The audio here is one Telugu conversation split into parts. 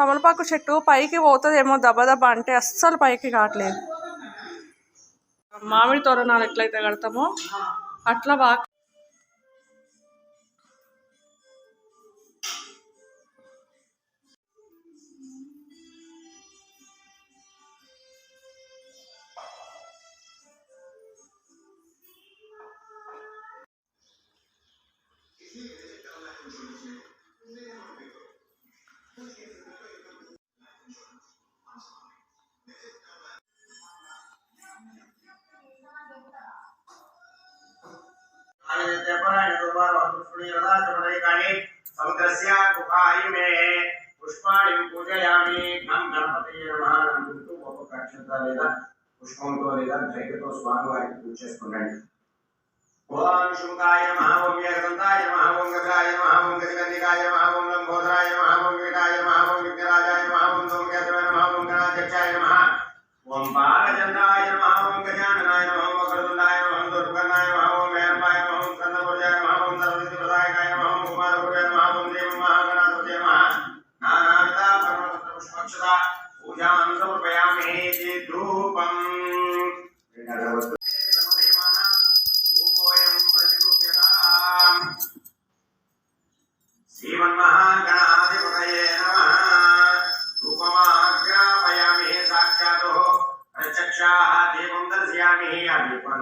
తమలపాకు చెట్టు పైకి పోతుందేమో దబదబ అంటే అస్సలు పైకి కావట్లేదు. మామిడి తోరణాలు ఎట్లయితే కడతామో అట్లా బాగా रूपाणि समुद्रस्य गुहायुमे पुष्पाणि पूजयामि गं गणपतये नमः అనుకుంటూ ఒక్కొక్క అక్షంత లేదా పుష్పంతో లేదా ధైర్యతో స్వామివారికి పూజ చేసుకున్నాడు ఓం శుంకాయ మహావంగ గంధాయ మహావంగకాయ మహావంగ గంధికాయ మహావంగ బోధరాయ మహావంగ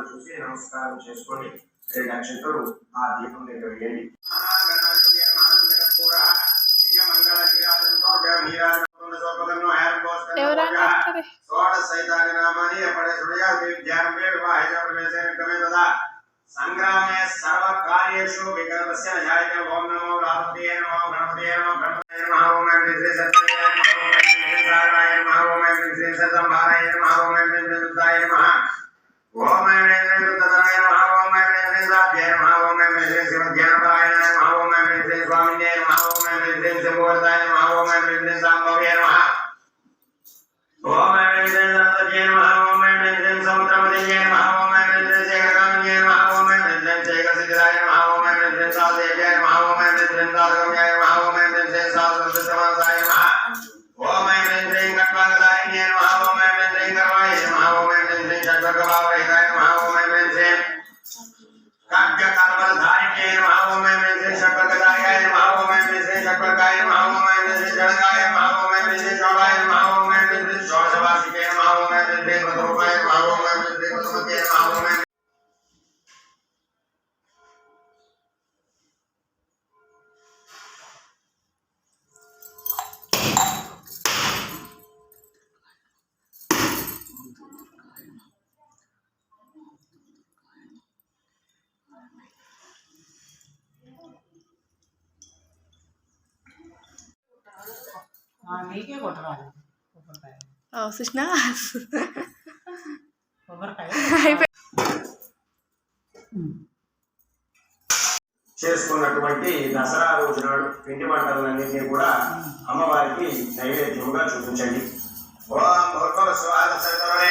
చూసి నమస్కారం చేసుకొని రెండు అక్షంతలు ఆ దీపం దగ్గర వేయండి సంగ్రామే సర్వ కార్యేషు వికల్పస్య జాయక ఓం Woman Yeah. చేసుకున్నటువంటి దసరా రోజు నాడు పిండి వంటలన్నింటినీ కూడా అమ్మవారికి నైవేద్యముగా చూపించండి. ఓం భూర్భవ స్వాగత సర్వే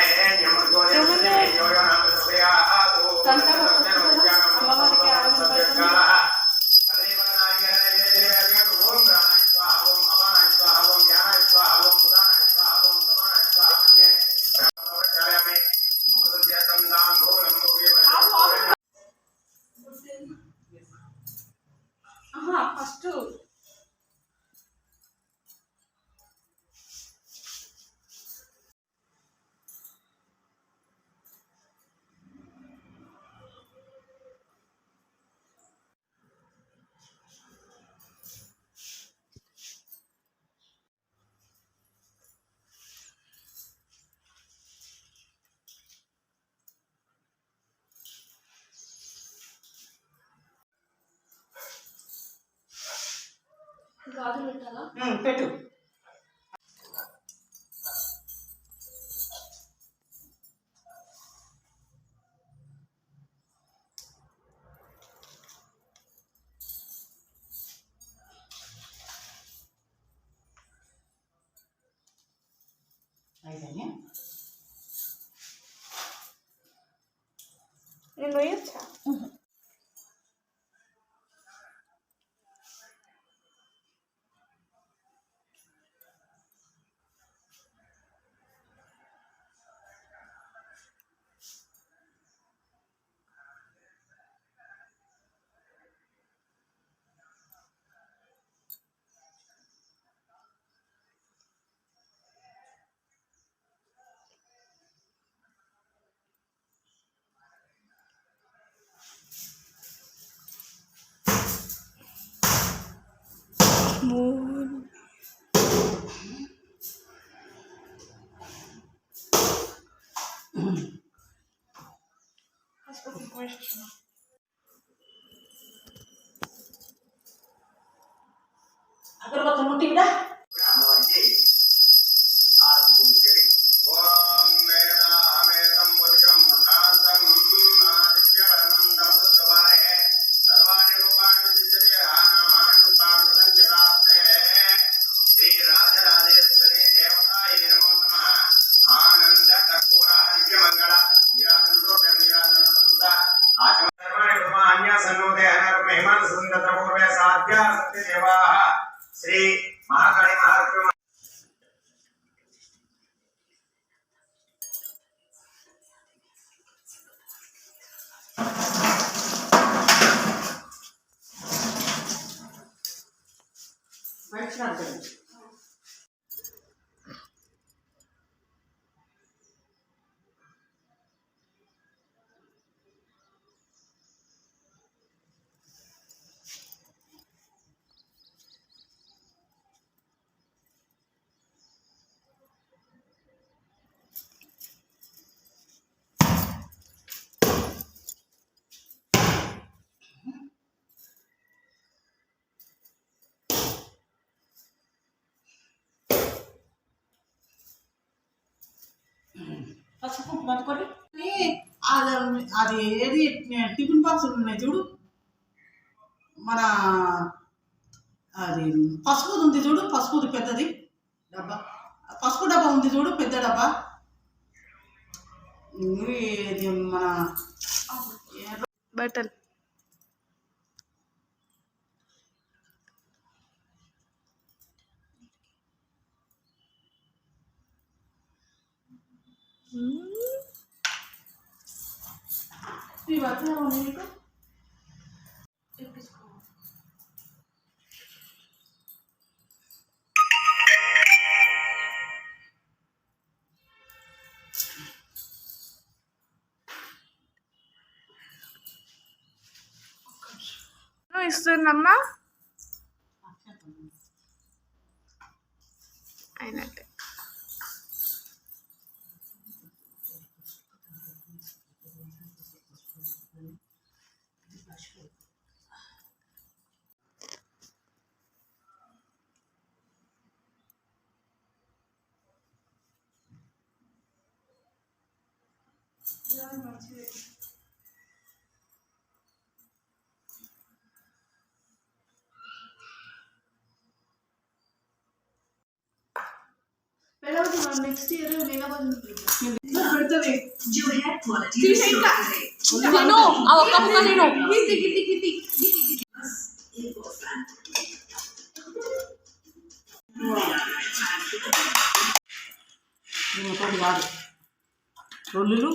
పెట్టు. అయిపోయినాయి মন That's what the question. 那不 పసుపు పట్టుకొని అది అది ఏది టిఫిన్ బాక్స్ ఉన్నాయి చూడు. మన అది పసుపుది ఉంది చూడు పసుపుది పెద్దది. డబ్బా. పసుపు డబ్బా ఉంది చూడు పెద్ద డబ్బా. ఇది మన Bir bak hemen neydi? istiyorsun ama next year తీసే ఇంకా నేను ఆ ఒక్క ముక్క నేను ఒకటి కాదు రొల్లులు